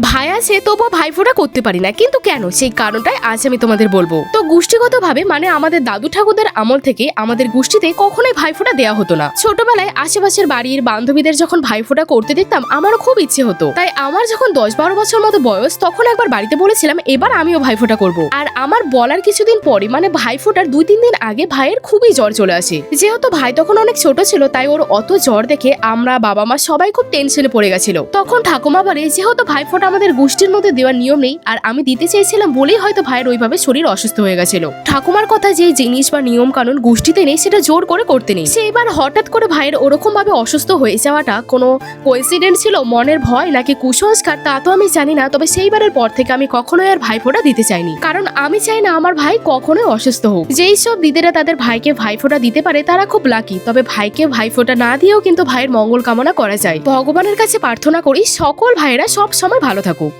ভাই আছে, তবুও ভাইফোঁটা করতে পারি না। কিন্তু কেন? সেই কারণটাই আজ আমি তোমাদের বলব। তো গোষ্ঠীগতভাবে মানে আমাদের দাদু ঠাকুরদের আমল থেকে, আমাদের গোষ্ঠীতে কখনোই ভাইফোঁটা দেওয়া হতো না। ছোটবেলায় আশেপাশের বাড়ির বান্ধবীদের যখন ভাইফোঁটা করতে দেখতাম, আমারও খুব ইচ্ছে হতো। তাই আমার যখন দশ বারো বছর মতো বয়স, তখন একবার বাড়িতে বলেছিলাম, এবার আমিও ভাইফোঁটা করব। আর আমার বলার কিছুদিন পরে মানে ভাইফোঁটার দুই তিন দিন আগে ভাইয়ের খুবই জ্বর চলে আসে। যেহেতু ভাই তখন অনেক ছোট ছিল, তাই ওর অত জ্বর দেখে আমরা বাবা মা সবাই খুব টেনশনে পড়ে গেছিল। তখন ঠাকুমা বলে যেহেতু ভাইফোঁটা আমাদের গোষ্ঠীর মধ্যে দেওয়ার নিয়ম নেই, আর আমি দিতে চেয়েছিলাম বলেই হয়তো ভাইয়ের ওইভাবে শরীর অসুস্থ হয়ে গেছিল। ঠাকুমার কথা যে জিনিস বা নিয়ম কানুন গোষ্ঠীতে নেই, সেটা জোর করে করতে নেই। সে এবার হঠাৎ করে ভাইয়ের ওরকম ভাবে অসুস্থ হয়ে যাওয়াটা কোনো কোইন্সিডেন্ট ছিল, মনের ভয় নাকি কুসংস্কার, তা তো আমি জানি না, তবে সেইবারের পর থেকে আমি কখনোই আর ভাইফোঁটা দিতে চাইনি। কারণ আমি চাই না আমার ভাই কখনোই অসুস্থ হোক। যেই সব দিদিরা তাদের ভাইকে ভাইফোঁটা দিতে পারে, তারা খুব লাকি তবে ভাইকে ভাইফোঁটা না দিয়েও কিন্তু ভাইয়ের মঙ্গল কামনা করা যায়। ভগবানের কাছে প্রার্থনা করি, সকল ভাইয়েরা সব সময় ভালো থাকুক।